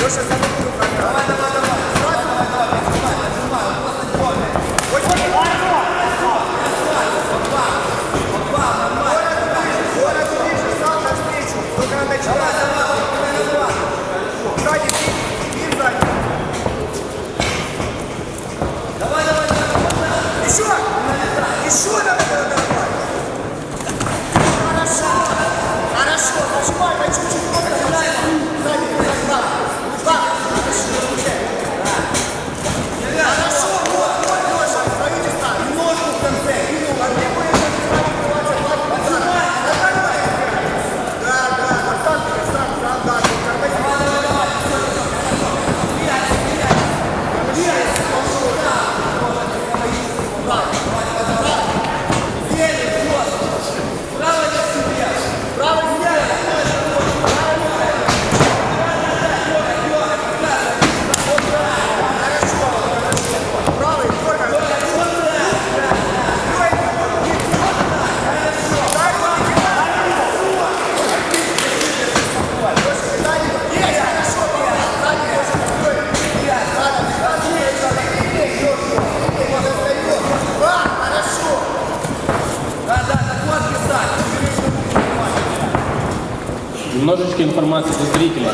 Давай, давай, давай. Сразу давай, Немножечко информации для зрителей.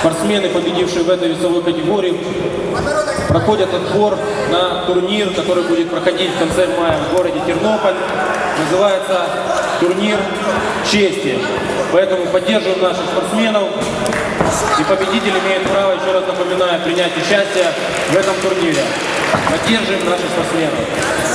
Спортсмены, победившие в этой весовой категории, проходят отбор на турнир, который будет проходить в конце мая в городе Тернополь. Называется турнир чести. Поэтому поддерживаем наших спортсменов. И победитель имеет право, еще раз напоминаю, принять участие в этом турнире. Поддерживаем наших спортсменов.